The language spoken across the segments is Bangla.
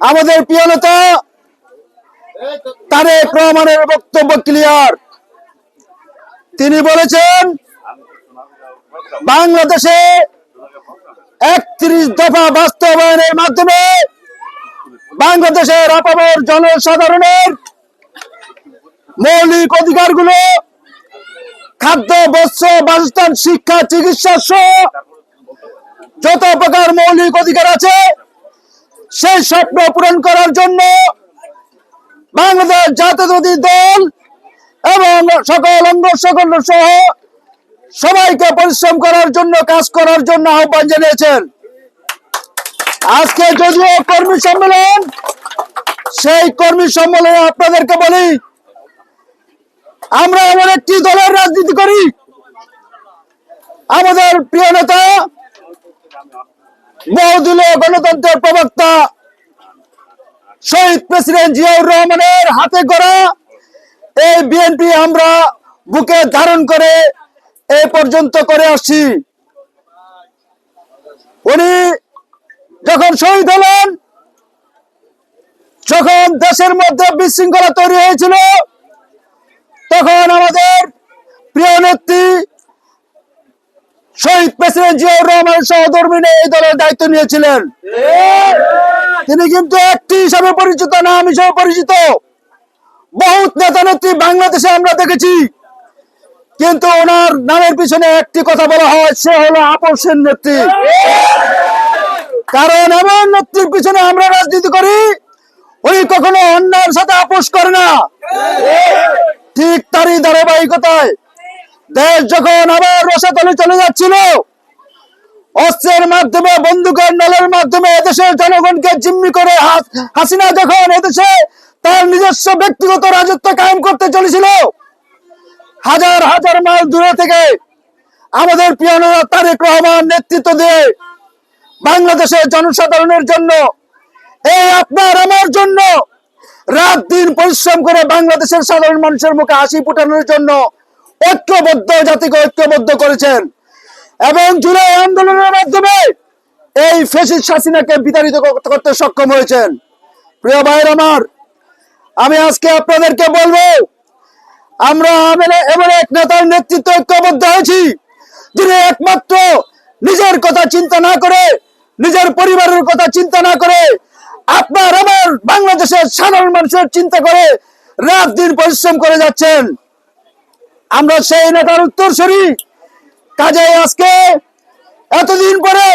আমাদের প্রিয় নেতা, তারেক রহমানের বক্তব্য ক্লিয়ার তিনি বলেছেন, বাংলাদেশে একত্রিশ দফা বাস্তবায়নের মাধ্যমে বাংলাদেশের আপামর জনসাধারণের মৌলিক অধিকারগুলো, খাদ্য, বস্ত্র, বাসস্থান, শিক্ষা, চিকিৎসা সহ যত প্রকার মৌলিক অধিকার আছে সেই স্বপ্ন পূরণ করার জন্য বাংলাদেশ জাতীয়তাবাদী দল এবং সকল অঙ্গ সকল সহ সবাইকে পরিশ্রম করার জন্য, কাজ করার জন্য আহ্বান জানিয়েছেন। আজকে যদিও কর্মী সম্মেলন, সেই কর্মী সম্মেলনে আপনাদেরকে বলি, আমরা এমন একটি দলের রাজনীতি করি। আমাদের প্রিয় নেতা বহুদলীয় গণতন্ত্রের প্রবক্তা শহীদ প্রেসিডেন্ট জিয়াউর রহমানের হাতে গড়া এই বিএনপি আমরা বুকে ধারণ করে এই পর্যন্ত করে আসছি। উনি যখন শহীদ হলেন, যখন দেশের মধ্যে বিশৃঙ্খলা তৈরি হয়েছিল, তখন আমাদের প্রিয় নেত্রী শহীদ প্রেসিডেন্ট জিয়াউর রহমানের সহধর্মিনী এই দলের দায়িত্ব নিয়েছিলেন। তিনি কিন্তু একটি হিসাবে পরিচিত নাম হিসাবে পরিচিত। বহুত নেতা নেত্রী বাংলাদেশে আমরা দেখেছি। কিন্তু ওনার নামের পিছনে একটি কথা বলা হয়, সে হলো আপসের নেত্রী। কারণ এমন নেত্রীর পিছনে আমরা রাজনীতি করি, উনি কখনো অন্যায়ের সাথে আপোষ করে না। ঠিক তারই ধারাবাহিকতায় দেশ যখন আবার রসাতলে চলে যাচ্ছিল অস্ত্রের মাধ্যমে, বন্দুকের নলের মাধ্যমে এদেশের জনগণকে জিম্মি করে হাসিনা যখন এদেশে তার নিজস্ব ব্যক্তিগত রাজত্ব কায়েম করতে চলেছিল, হাজার হাজার মাইল দূরে থেকে আমাদের প্রিয় নেতা তারেক রহমান নেতৃত্ব দিয়ে বাংলাদেশের জনসাধারণের জন্য, এই আপনার আমার জন্য রাত দিন পরিশ্রম করে বাংলাদেশের সাধারণ মানুষের মুখে হাসি ফুটানোর জন্য ঐক্যবদ্ধ জাতিকে ঐক্যবদ্ধ করেছেন। এবং জুলাই আন্দোলনের মাধ্যমে এই ফেসিস হাসিনাকে বিতাড়িত করতে সক্ষম হয়েছেন। প্রিয় ভাইয়ের আমার, আমি আজকে আপনাদেরকে বলব, আমরা এমন এক নেতার নেতৃত্ব ঐক্যবদ্ধ হয়েছি, যিনি একমাত্র নিজের কথা চিন্তা না করে, নিজের পরিবারের কথা চিন্তা না করে, আপনার আমার বাংলাদেশের সাধারণ মানুষের চিন্তা করে রাত দিন পরিশ্রম করে যাচ্ছেন। আমরা সেই নেতার উত্তরসূরি কাজে আজকে এতদিন পরে,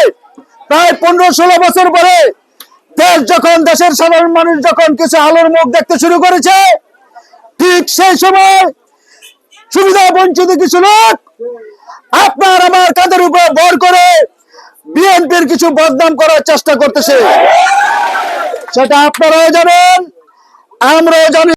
প্রায় পনেরো ষোলো বছর পরে, দেশ যখন, দেশের সাধারণ মানুষ যখন কিছু আলোর মুখ দেখতে শুরু করেছে, ঠিক সেই সময় সুবিধা বঞ্চিত কিছু লোক আপনার আমার কাঁধের উপর ভর করে বিএনপির কিছু বদনাম করার চেষ্টা করতেছে। সেটা আপনারাও জানেন, আমরাও জানি।